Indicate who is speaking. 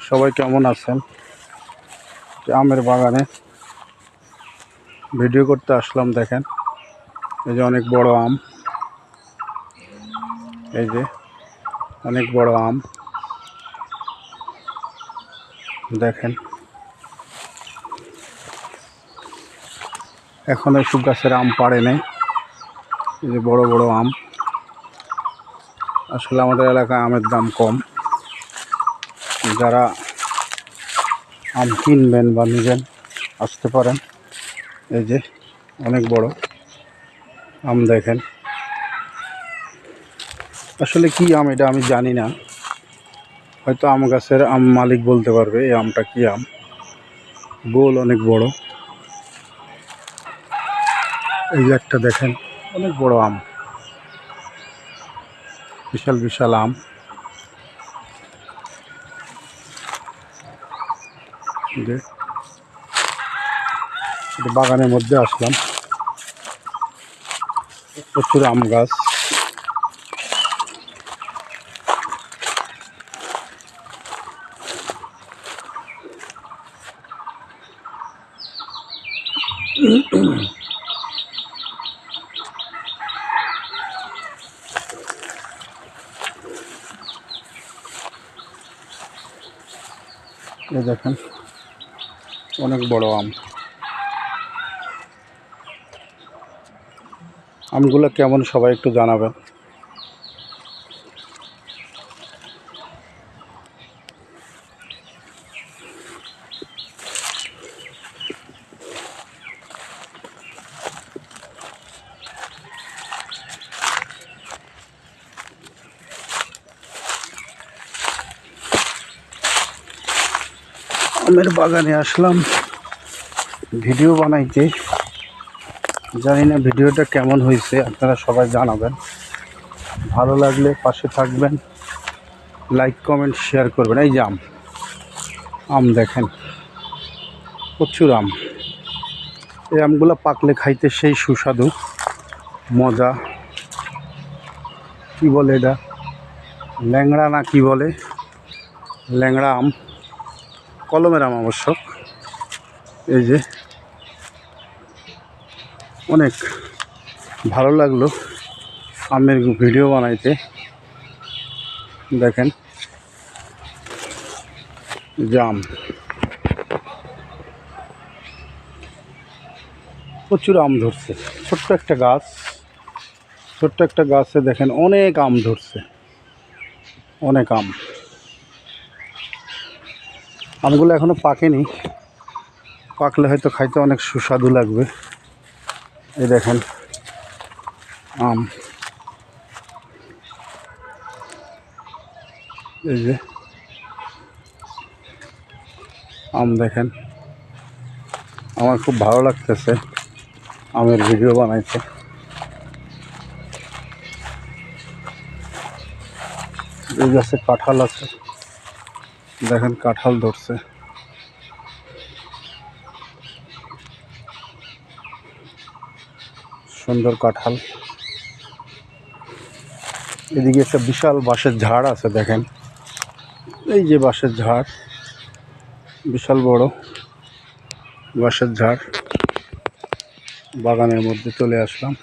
Speaker 1: সবাই কেমন আছেন? আমের বাগানে ভিডিও করতে আসলাম, দেখেন। এই যে অনেক বড় আম। এই যে অনেক বড় আম। দেখেন। এখন এইসব গাছের আম পাড়ে নেই। এই যে বড় বড় আম। আসলে আমাদের এলাকায় আমের দাম কম। যারা আম কিনবেন বা নেবেন, আসতে পারেন। এই যে অনেক বড় আম দেখেন। আসলে কি আম এটা আমি জানি না। হয়তো আম গাছের আম মালিক বলতে পারবে এই আমটা কি আম। গোল অনেক বড়। এই একটা দেখেন, অনেক বড় আম। বিশাল বিশাল আম। যে বাগানের মধ্যে আসলাম। প্রচুর আম গাছ। দেখেন। অনেক বড় আম। আমগুলো কেমন সবাই একটু জানাবেন। আমের বাগানে আসলাম। ভিডিও বানাইতে। জানি না ভিডিওটা কেমন হয়েছে, আপনারা সবাই জানাবেন। ভালো লাগলে পাশে থাকবেন, লাইক, কমেন্ট, শেয়ার করবেন। এই যে আম আম দেখেন, প্রচুর আম। এই আমগুলো পাকলে খাইতে সেই সুস্বাদু, মজা। কি বলে এটা? ল্যাংড়া না কি বলে? ল্যাংড়া আম। কলমের আম আবশ্যক এই যে। অনেক ভালো লাগল আমের ভিডিও বানাইতে। দেখেন। জাম প্রচুর আম ধরছে। ছোট্ট একটা গাছ। ছোট্ট একটা গাছে দেখেন অনেক আম ধরছে। অনেক আম। আমগুলো এখনও পাকেনি। পাকলে হয়তো খাইতে অনেক সুস্বাদু লাগবে। এই দেখেন, আম। এই যে, আম দেখেন। আমার খুব ভালো লাগতেছে আমের ভিডিও বানাইতে। এই গাছে কাঁঠাল আছে। দেখেন কাঁঠাল ধরছে। সুন্দর কাঁঠাল। এদিকে একটা বিশাল বাঁশের ঝাড় আছে দেখেন। এই যে বাঁশের ঝাড়, বিশাল বড় বাঁশের ঝাড়। বাগানের মধ্যে চলে আসলাম।